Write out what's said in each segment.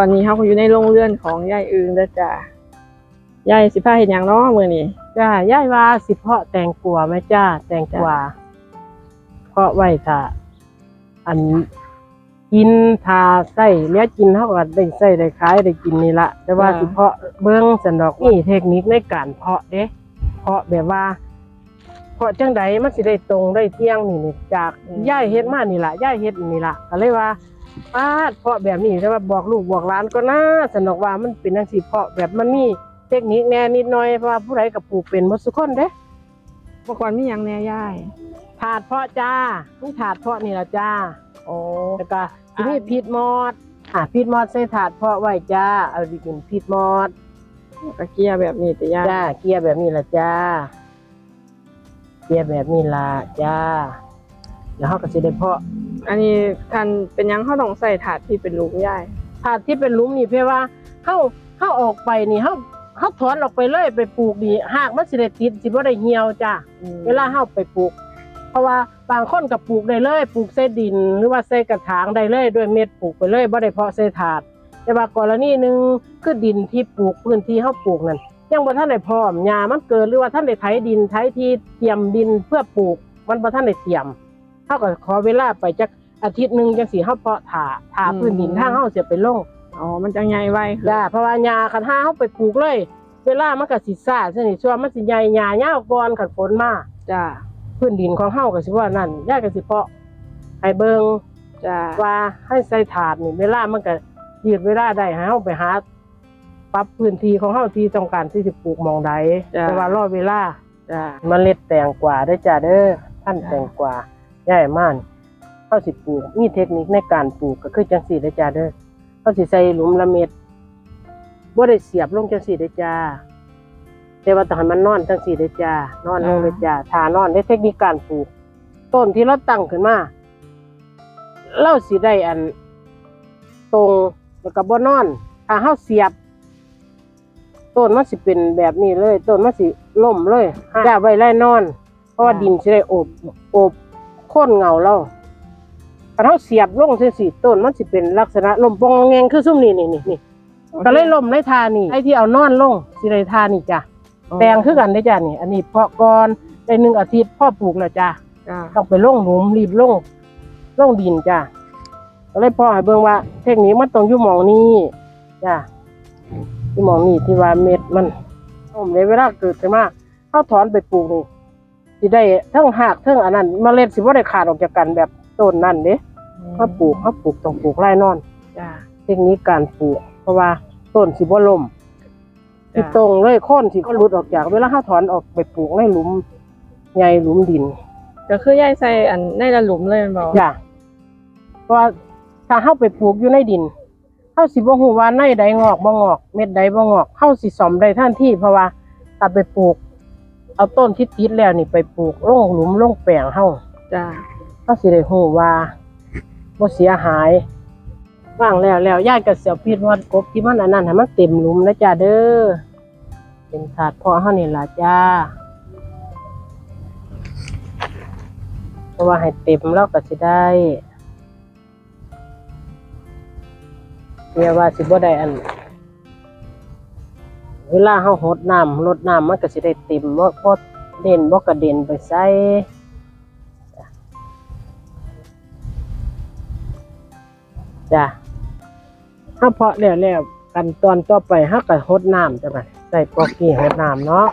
ตอนนี้เขาก็อยู่ในโรงเรือนของยายอึงแล้วจ้ะยายสิพาเห็นอย่างเนาะมือนี้จ้าย่ายว่าสิเพาะแตงกวาไหมจ้าแตงกวาเพาะไว้ถ้าอันกินทาไส้เนี้ยกินเท่ากับได้ไส้ได้ขายได้กินนี่ละแต่ว่าสิเพาะเบิ้องสันดอกนี่เทคนิคในการเพาะเด้เพาะแบบว่า เพาะจังใดมันสิได้ตรงได้เที่ยงนี่นี่จากย่ายเฮ็ดมานี่ละย่ายเฮ็ดนี่ละก็เลยว่า ป้าดเพาะแบบนี้แต่ว่าบอกลูกบอกหลานก็น่าสนอกว่ามันเป็นจังซี่เพาะแบบมันมีเทคนิคแหน่นิดหน่อยเพราะว่าผู้ใดก็ปลูกเป็นหมดทุกคนเด้เมื่อก่อนมีอย่างแหน่ยายถาดเพาะจ้านี่ถาดเพาะนี่ละจ้าโอ้แล้วก็ทีนี้พีดมอดอะพีดมอดใส่ถาดเพาะไว้จ้าเอาดิกินพีดมอดกระเกียแบบนี้แต่ยายจ้าเกียร์แบบนี้ละจ้าเกียร์แบบนี้ละจ้า แล้วเขาก็สิได้เพาะอันนี้คันเป็นหยังเขาต้องใส่ถาดที่เป็นลูกยายถาดที่เป็นหลุมนี่เพื่อว่าเข้าเข้าออกไปนี่เข้าเข้าถอนออกไปเลยไปปลูกนี่หากมันสิได้ติดสิบ่ได้เหี่ยวจ้าเวลาเฮาไปปลูก เพราะว่าบางคนก็ปลูกได้เลยปลูกใส่ดิน หรือว่าใส่กระถางได้เลยด้วยเม็ดปลูกไปเลยบ่ได้เพาะใส่ถาด แต่ว่ากรณีหนึงคือดินที่ปลูกพื้นที่เฮาปลูกนั่นยังบ่ทันได้พร้อมหญ้ามันเกิดหรือว่าท่านได้ไถดินไถที่เตรียมดินเพื่อปลูก มันบ่ทันได้เตรียม เฮาก็ขอเวลาไปจักอาทิตย์หนึงจังสิเฮาเพาะถาถาพื้นดินทางเฮาเสียไปลงอ๋อ มันจังใหญ่ไว้คือจ้าเพราะว่าหญ้าคันหาเฮาไปปลูกเลย เวลามันก็สิซ่าซั่นนี่ชัวมันสิใหญ่หญ้ายาวก่อนคันฝนมาจ้าพื้นดินของเฮาก็สิว่านั่นย่าก็สิเพาะให้เบิงจ้าว่าให้ใส่ถาดนี่เวลามันก็ยืดเวลาได้ให้เฮาไปหาปรับพื้นที่ของเฮาที่ต้องการที่สิปลูกหมองใดแต่ว่ารอเวลาจ้าเมล็ดแตงกวาได้อจ้าเด้อท่านจ้ะแตงกวา ย่ายม่านเฮาสิปลูก มีเทคนิคในการปลูกก็คือจังซี่เด้อจ้าเด้อเฮาสิใส่หลุมละเม็ดบ่ได้เสียบลงจังซี่เด้อจ้าแต่ว่าต้องให้มันนอนจังซี่เด้อจ้านอนลงเลยจ้าทานอนในเทคนิคการปลูก ต้นที่เราตั้งขึ้นมาเราสิได้อัน ตรงแล้วก็บ่นอนถ้าเฮาเสียบต้นมันสิเป็นแบบนี้เลย ต้นมันสิล่มเลยจ้าไว้ไล่นอน เพราะว่าดินสิได้โอบโอบ โค่นเงาเราถ้าเฮาเสียบลงจังซี่ต้นมันสิเป็นลักษณะล่มปองแงงคือซุ่มนี่นี่นี่นี่ก็เลยล่มในทานี่ไอ้ที่เอานอนลงสิได้ทานี่จ้ะแปลงคือกันได้อจ้ะนี่ อันนี้เพาะก่อนได้หนึ่งอาทิตย์พ่อปลูกแล้วจ้ะจ้าต้องไปลงหลุมรีบลงลงดินจ้ะก็เลยพ่อให้เบิ่งว่า เทคนิคมันต้องอยู่หมองนี้จ้ะอยู่หมองนี้ที่ว่าเม็ดมันผมเลยเวลาเกิดขึ้นมาเขาถอนไปปลูกนี่ สิได้เทั้งหากเทั้งอันนั้นเมล็ดสิบ่ได้ขาดออกจากกันแบบต้นนั่นเด้เขาปลูกเขาปลูกต้องปลูกไร่นอนจ้าเทคนิคการปลูก เพราะว่าต้นสิบ่ล่มสิจ้ะตรงเลยโค่นสิก็หลุดออกจาก เวลาเขาถอนออกไปปลูกในหลุมใหญ่หลุมดิน ก็คือยายใส่อันในละหลุมเลยแม่นบอกจ้ะเพราะว่าถ้าเฮาไปปลูกอยู่ในดินเฮาสิบ่ฮู้ว่าในใดงอกบ่งอก เม็ดใดบ่งอกเฮาสิซ่อมได้ทันทีเพราะว่าถ้าไปปลูก เอาต้นที่ติดแล้วนี่ไปปลูกลงหลุมลงแปลงเฮาจ้าเฮาสิได้ฮู้ว่าบ่เสียหายว่างแล้วแล้วยายก็เสียวพีดวัดกบที่มันอันนั้นให้มันเต็มหลุมนะจ้าเด้อเป็นถาดเพาะเฮานี่ล่ะจ้าเพราะว่าให้เต็มแล้วก็สิได้เรียกว่าสิบ่ได้อัน เวลาเฮาหดน้ำลดน้ำมันก็สิได้เต็มบ่พอเด่นบ่กระเด็นไปใส่จ้ะเฮาเพาะแล้วแล้วกันตอนต่อไปเฮาก็หดน้ำจ้ะบัดใส่ปอกกี้หดน้ำเนาะ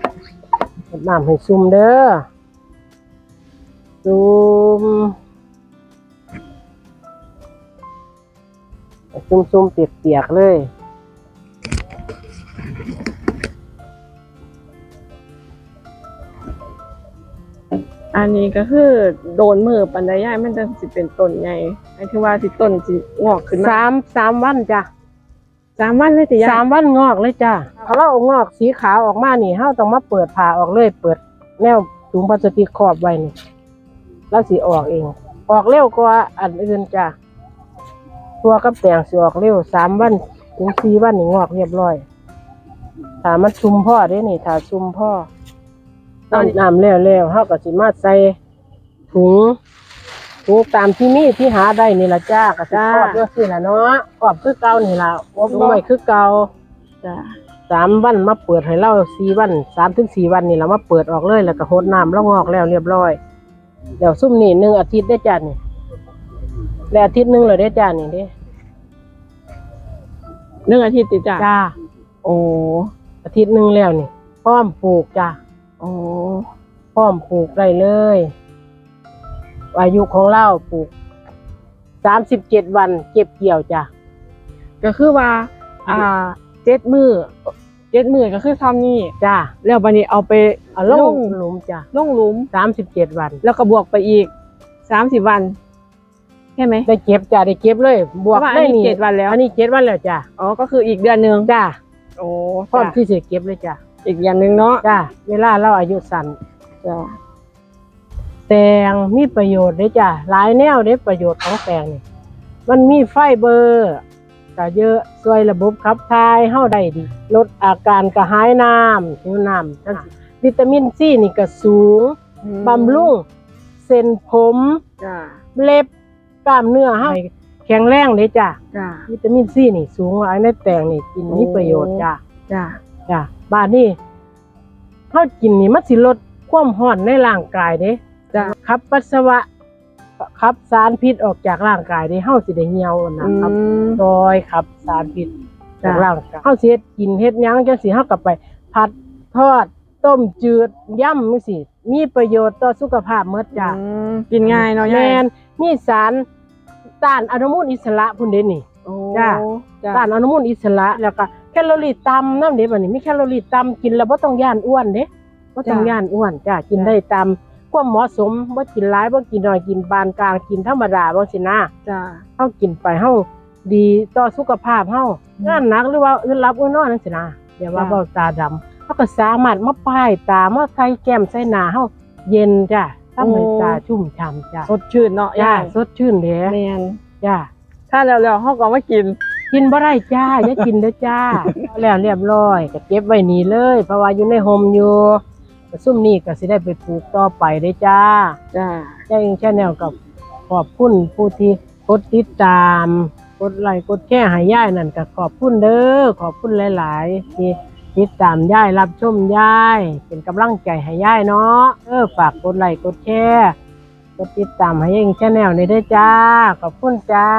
หดน้ำให้ซุ่มเด้อซุ่มซุ่มๆเปียกๆเลย อันนี้ก็คือโดนมือปันไดยายมันจะสิเป็นต้นใหญ่หมายถึงว่าที่ต้นสิงอกขึ้นมาสามสามวันจ้ะสามวันเลยติยายสามวันงอกเลยจ้ะพอเราเอางอกสีขาวออกมานี่เฮาต้องมาเปิดผ่าออกเลย เปิดแนวถุงพลาสติกครอบไว้นี่แล้วสีออกเอง ออกเร็วกว่าอันอื่นจ้ะตัวกับแตงสิออกเร็วสามวันถึงสี่วันนี่งอกเรียบร้อยถ้ามันชุมพ่อเด้นี่ถ้าชุมพ่อ ตอนน้ำแล้วแล้วเฮาก็สิมาใส่ถุงปลูกตามที่มีที่หาได้นี่ล่ะจ้าก็สิจ้าครอบเด้อสิล่ะเนาะครอบคือเก่านี่ล่ะอบไว้คือเก่าจ้ะสามวันมาเปิดให้เราสี่วันสามถึงสี่วันนี่เรามาเปิดออกเลยแล้วก็โหดน้ำแล้วงอกแล้วเรียบร้อยเดี๋ยวซุ่มนี่หนึ่งอาทิตย์ได้จ้านี่แล้วอาทิตย์หนึงเลยได้จ้านี่เด้หนึ่งอาทิตย์ติดจ้ะจ้าโอ้อาทิตย์หนึงแล้วนี่พร้อมปลูกจ้า โอ้พร้อมปลูกได้เลย อายุของเราปลูกสามสิบเจ็ดวันเก็บเกี่ยวจ้าก็คือว่า อ่าเจ็ดมือเจ็ดมือก็คือทำนี่จ้าแล้วบันนี้เอาไปเอาลลงงหลุมจ้าลงหลุมสามสิบเจ็ดวัน แล้วก็บวกไปอีกสามสิบวันใช่ไหมได้เก็บจ้าได้เก็บเลย บวกพราะาได้อันนี้นี่เจ็ดวันแล้วอันนี้เจ็ดวันแล้วจ้าอ๋อก็คืออีกเดือนหนึ่งจ้าโอ้พร้อมจ้ะที่จะเก็บเลยจ้า อีกเดือนหนึ่งเนาะจ้าเวลาเราอายุสั้นจ้ะแตงมีประโยชน์เด้จ้าหลายแนวเด้ประโยชน์ของแตงนี่มันมีไฟเบอร์ก็เยอะช่วยระบบขับถ่ายเฮาได้ดี ลดอาการกระหายน้ำหิวน้ำจังซี้วิตามินซีนี่ก็สูงอืมบำรุงเส้นผมจ้ะเล็บกล้ามเนื้อเฮาให้แข็งแรงเด้จ้าจ้ะวิตามินซีนี่สูงหลายในแตงนี่กินมีประโยชน์จ้าจ้ะจ้ะ บ้านนี้เฮากินนี่มันสิลดความร้อนในร่างกายเด้จ้ะขับปัสสาวะขับสารพิษออกจากร่างกายเด้เฮาสิได้เหี่ยวนะอืครับมซอยขับสารพิษจากจ้ะร่างกายเฮาสิเฮ็ดกินเฮ็ดหยังจังสิเฮาก็ไป ผัดทอด ต้มจืดย่ำจังซี่มีประโยชน์ต่อสุขภาพเมดจ้ะอืมกินง่ายเนาะแมยายนมีสารต้านอนุมูลอิสระพุ่นเด้นี่โอ้จ้ะจ้ะต้านอนุมูลอิสระแล้วก็ แคลอรี่ต่ำนำเด้บัดนี้มีแคลอรี่ต่ำกินแล้วบ่ต้องย่านอ้วนเด้บ่ต้องย่านอ้วนจ้ะกินได้ตามความเหมาะสมบ่กินหลายบ่กินน้อยกินปานกลางกินธรรมดาบ่สินะจ้ะเฮากินไปเฮาดีต่อสุขภาพเฮาอืมงานหนักหรือว่าอื่นรับอื่นนอนจังซี่นะเดี๋ยวว่าจ้ะเบ้าตาดำเฮาก็สามารถมาป้ายตามาใส่แก้มใส่หน้าเฮาเย็นจ้ะทำให้ตาชุ่มฉ่ำจ้ะสดชื่นเนาะจ้ายายสดชื่นเด้แมนจ้าถ้าแล้วแล้วเขาก็มากิน กินบ่ได้จ้าอย่ากินเด้อจ้าเอาแล้วเรียบร้อยก็เก็บไว้นี่เลย เพราะว่าอยู่ในโฮมอยู่ก็ซุ่มนี่ก็สิได้ไปปลูกต่อไปเด้อจ้า จ้ะจ้าเองชาแนลกับขอบคุณผู้ที่กดติดตาม กดไลค์กดแชร์ให้ย่ายนั่นก็ขอบคุณเด้อขอบคุณหลายๆ ที่ติดตามย่ายรับชมย่าย เป็นกำลังใจให้ย่ายเนาะเออฝากกดไลค์กดแชร์กดติดตามให้เองชาแนลในเด้อจ้า ขอบคุณจ้า